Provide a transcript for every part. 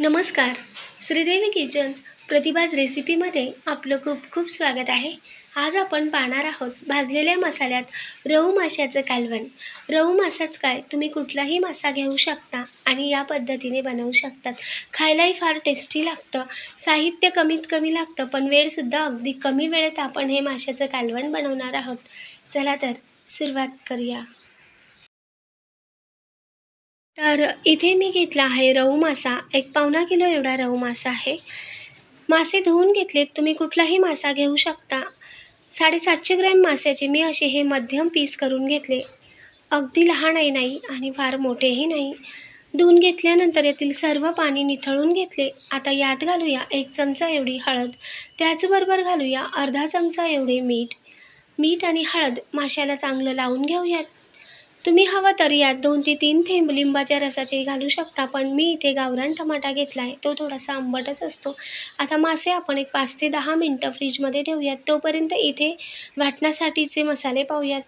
नमस्कार. श्रीदेवी किचन प्रतिभाज रेसिपीमध्ये आपलं खूप खूप स्वागत आहे. आज आपण पाहणार आहोत भाजलेल्या मसाल्यात रहू माशाचं कालवण. रहू मासाच काय? तुम्ही कुठलाही मासा घेऊ शकता आणि या पद्धतीने बनवू शकतात. खायलाही फार टेस्टी लागतं. साहित्य कमीत कमी लागतं पण वेळसुद्धा अगदी कमी वेळेत आपण हे माशाचं कालवण बनवणार आहोत. चला तर सुरुवात करूया. तर इथे मी घेतला आहे रहू मासा. एक पावणा किलो एवढा रहू मासा आहे. मासे धुवून घेतलेत. तुम्ही कुठलाही मासा घेऊ शकता. साडेसातशे ग्रॅम माशाचे मी असे हे मध्यम पीस करून घेतले. अगदी लहानही नाही आणि फार मोठेही नाही. धुवून घेतल्यानंतर यातील सर्व पाणी निथळून घेतले. आता यात घालूया एक चमचा एवढी हळद. त्याचबरोबर घालूया अर्धा चमचा एवढे मीठ. मीठ आणि हळद माशाला चांगलं लावून घेऊयात. तुम्ही हवा तर यात दोन ते तीन थेंब लिंबाच्या रसाचे घालू शकता पण मी इथे गावरान टमाटा घेतला आहे तो थोडासा आंबटच असतो. आता मासे आपण एक पाच ते दहा मिनटं फ्रीजमध्ये ठेवूयात तोपर्यंत इथे वाटण्यासाठीचे मसाले पाहूयात.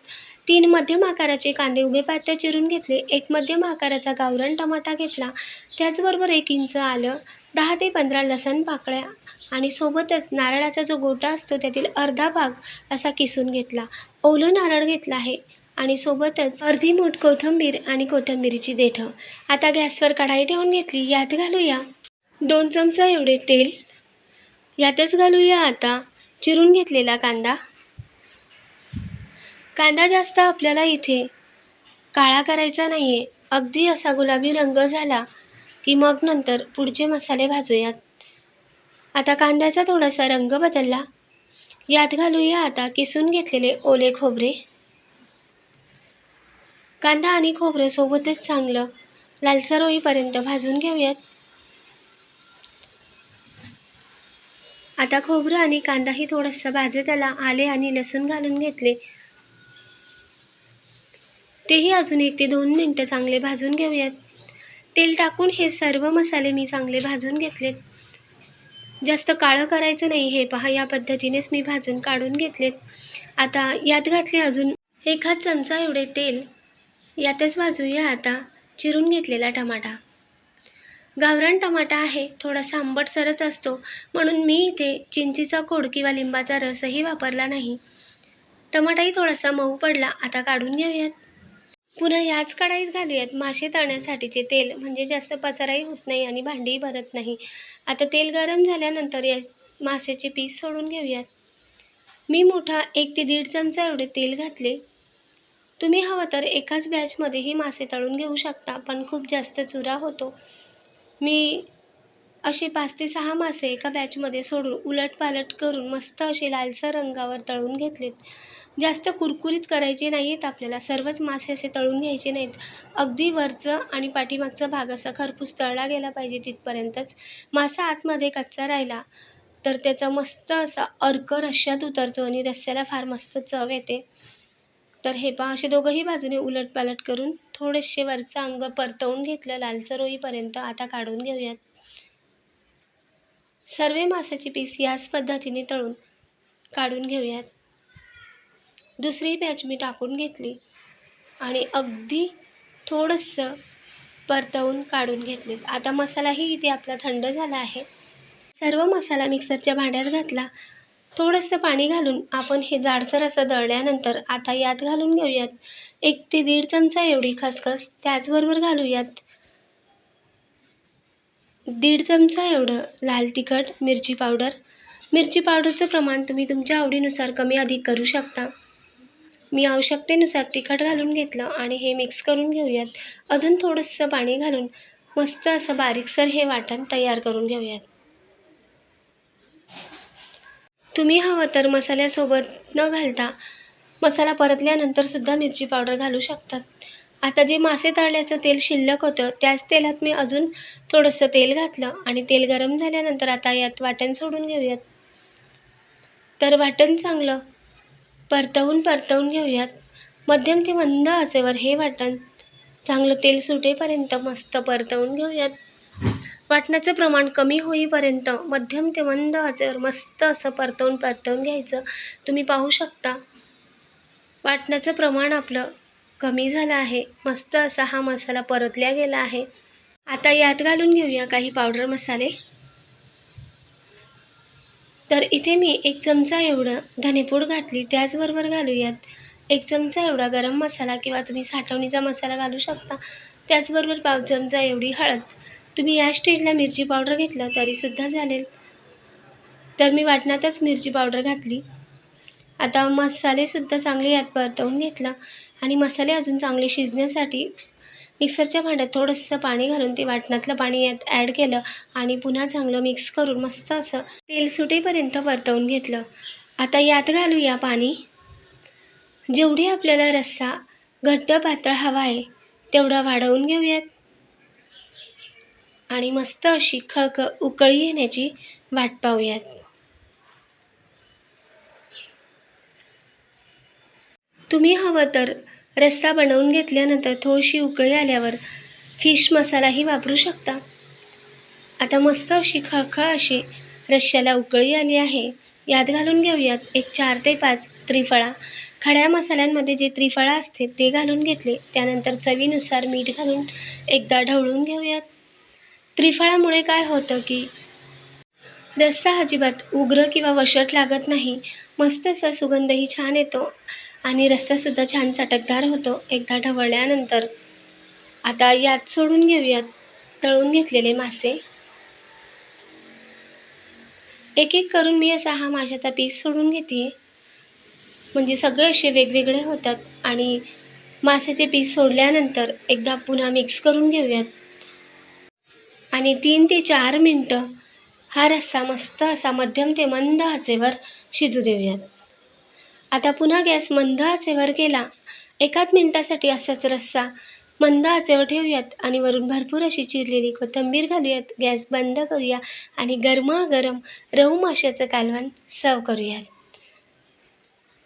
तीन मध्यम आकाराचे कांदे उभे पात्या चिरून घेतले एक मध्यम आकाराचा गावरान टमाटा घेतला त्याचबरोबर एक इंच आलं दहा ते पंधरा लसण पाकळ्या आणि सोबतच नारळाचा जो गोटा असतो त्यातील अर्धा भाग असा किसून घेतला. ओलं नारळ घेतला आहे आणि सोबतच अर्धी मूठ कोथिंबीर आणि कोथिंबीरीची देठं. आता गॅसवर कढाई ठेवून घेतली यात घालूया. दोन चमचा एवढे तेल. यातच घालूया आता चिरून घेतलेला कांदा. कांदा जास्त आपल्याला इथे काळा करायचा नाही आहे अगदी असा गुलाबी रंग झाला की मग नंतर पुढचे मसाले भाजूयात. आता कांद्याचा थोडासा रंग बदलला. यात घालूया आता किसून घेतलेले ओले खोबरे. कांदा आणि खोबरं सोबतच चांगलं. लालसर होईपर्यंत भाजून घेऊयात. आता खोबरं आणि कांदाही थोडंसं भाजत त्याला आले आणि लसूण घालून घेतले. तेही अजून एक ते दोन मिनटं चांगले भाजून घेऊयात. तेल टाकून हे सर्व मसाले मी चांगले भाजून घेतलेत. जास्त काळं करायचं नाही हे पहा या पद्धतीनेच मी भाजून काढून घेतलेत. आता यात घातले अजून एखाद चमचा एवढे तेल. यातच भाजूया आता. चिरून घेतलेला टमाटा. गावरान टमाटा आहे. थोडासा आंबटसरच असतो. म्हणून मी इथे चिंचीचा खोड किंवा लिंबाचा रसही वापरला नाही. टमाटाही थोडासा मऊ पडला. आता काढून घेऊयात. पुन्हा याच कढाईत घालूयात. मासे तळण्यासाठीचे तेल म्हणजे जास्त पसाराही होत नाही आणि भांडीही भरत नाही. आता तेल गरम झाल्यानंतर या मासेचे पीस सोडून घेऊयात. मी मोठा एक ते दीड चमचा एवढे तेल घातले. तुम्ही हवं तर एकाच बॅचमध्येही मासे तळून घेऊ शकता पण खूप जास्त चुरा होतो. मी असे पाच ते सहा मासे एका बॅचमध्ये सोडून उलटपालट करून मस्त असे लालसर रंगावर तळून घेतलेत. जास्त कुरकुरीत करायचे नाही आहेत आपल्याला सर्वच मासे असे तळून घ्यायचे नाहीत. अगदी वरचं आणि पाठीमागचा भाग असा खरपूस तळला गेला पाहिजे तिथपर्यंतच. मासा आतमध्ये कच्चा राहिला तर त्याचा मस्त असा अर्क रश्श्यात उतरतो आणि रस्स्याला फार मस्त चव येते. तर हे पहा असे दोघंही बाजूने उलटपालट करून थोडेसे वरचं अंग परतवून घेतलं. लालसर होईपर्यंत आता काढून घेऊयात. सर्व मासाची पीस याच पद्धतीने तळून काढून घेऊयात. दुसरी बॅच मी टाकून घेतली आणि अगदी थोडंसं परतवून काढून घेतलेत. आता मसालाही इथे आपला थंड झाला आहे. सर्व मसाला मिक्सरच्या भांड्यात घातला. थोडंसं पाणी घालून आपण हे जाडसर असं दळल्यानंतर आता यात घालून घेऊयात. एक ते दीड चमचा एवढी खसखस त्याचबरोबर घालूयात. दीड चमचा एवढं लाल तिखट मिरची पावडर. मिरची पावडरचं प्रमाण तुम्ही तुमच्या आवडीनुसार कमी अधिक करू शकता. मी आवश्यकतेनुसार तिखट घालून घेतलं आणि हे मिक्स करून घेऊयात. अजून थोडंसं पाणी घालून मस्त असं बारीकसर हे वाटण तयार करून घेऊयात. तुम्ही हवं तर मसाल्यासोबत न घालता मसाला परतल्यानंतरसुद्धा मिरची पावडर घालू शकतात. आता जे मासे तळल्याचं तेल शिल्लक होतं त्याच तेलात मी अजून थोडंसं तेल घातलं आणि तेल गरम झाल्यानंतर आता यात वाटण सोडून घेऊयात. तर वाटण चांगलं परतवून परतवून घेऊयात. मध्यम ते मंद आचेवर हे वाटण चांगलं तेल सुटेपर्यंत मस्त परतवून घेऊयात. वाटण्याचं प्रमाण कमी होईपर्यंत मध्यम ते मंद आचेवर मस्त असं परतवून परतवून घ्यायचं. तुम्ही पाहू शकता. वाटण्याचं प्रमाण आपलं कमी झालं आहे. मस्त असा हा मसाला परतल्या गेला आहे. आता यात घालून घेऊया काही पावडर मसाले. तर इथे मी एक चमचा एवढं धनेपूड घातली. त्याचबरोबर घालूयात एक चमचा एवढा गरम मसाला किंवा तुम्ही साठवणीचा मसाला घालू शकता. त्याचबरोबर पाव चमचा एवढी हळद. तुम्ही या स्टेजला मिरची पावडर घेतलं तरीसुद्धा चालेल. तर मी वाटणातच मिरची पावडर घातली. आता मसालेसुद्धा चांगले यात परतवून घेतला आणि मसाले अजून चांगले शिजण्यासाठी मिक्सरच्या भांड्यात थोडंसं पाणी घालून ते वाटणातलं पाणी यात ॲड केलं आणि पुन्हा चांगलं मिक्स करून मस्त असं तेल सुटेपर्यंत परतवून घेतलं. आता यात घालूया पाणी. जेवढी आपल्याला रस्सा घट्ट पातळ हवा आहे तेवढा वाढवून घेऊयात. आणि मस्त अशी खळखळ उकळी येण्याची वाट पाहूयात. तुम्ही हवं तर रस्सा बनवून घेतल्यानंतर थोडीशी उकळी आल्यावर फिश मसालाही वापरू शकता. आता मस्त अशी खळखळ अशी रश्श्याला उकळी आली आहे. यात घालून घेऊयात एक चार ते पाच त्रिफळा. खड्या मसाल्यांमध्ये जे त्रिफळा असते ते घालून घेतले. त्यानंतर चवीनुसार मीठ घालून एकदा ढवळून घेऊयात. त्रिफळामुळे काय होतं की रस्सा अजिबात उग्र किंवा वशट लागत नाही. मस्त असा सुगंधही छान येतो आणि रस्सासुद्धा छान चटकदार होतो. एकदा ढवळल्यानंतर आता यात सोडून घेऊयात तळून घेतलेले मासे. एक एक करून मी असा हा माशाचा पीस सोडून घेते म्हणजे सगळे असे वेगवेगळे होतात आणि माशाचे पीस सोडल्यानंतर एकदा पुन्हा मिक्स करून घेऊयात. आणि तीन ते चार मिनटं हा रस्सा मस्त असा मध्यम ते मंद आचेवर शिजू देऊयात. आता पुन्हा गॅस मंद आचेवर केला. एकाच मिनटासाठी असाच रस्सा मंद आचेवर ठेवूयात आणि वरून भरपूर अशी चिरलेली कोथिंबीर घालूयात. गॅस बंद करूया आणि गरमागरम रहू माशाचं कालवण सर्व करूयात.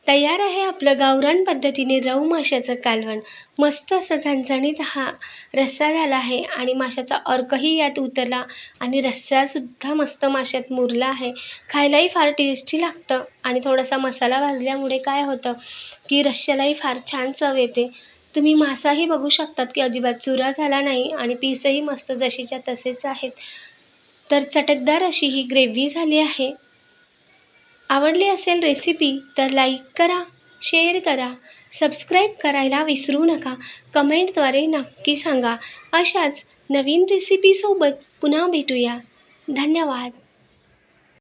तयार आहे आपलं गावरान पद्धतीने रहू माशाचं कालवण. मस्त असं झणझणीत हा रस्सा झाला आहे आणि माशाचा अर्कही यात उतरला आणि रस्सासुद्धा मस्त माशात मुरला आहे. खायलाही फार टेस्टी लागतं आणि थोडासा मसाला भाजल्यामुळे काय होतं की रश्श्यालाही फार छान चव येते. तुम्ही मासाही बघू शकतात की अजिबात चुरा झाला नाही आणि पीसही मस्त जशीच्या तसेच आहेत. तर चटकदार अशी ही ग्रेव्ही झाली आहे. आवडली असेल रेसिपी तर लाईक करा शेअर करा सबस्क्राईब करायला विसरू नका. कमेंटद्वारे नक्की सांगा. अशाच नवीन रेसिपीसोबत पुन्हा भेटूया. धन्यवाद.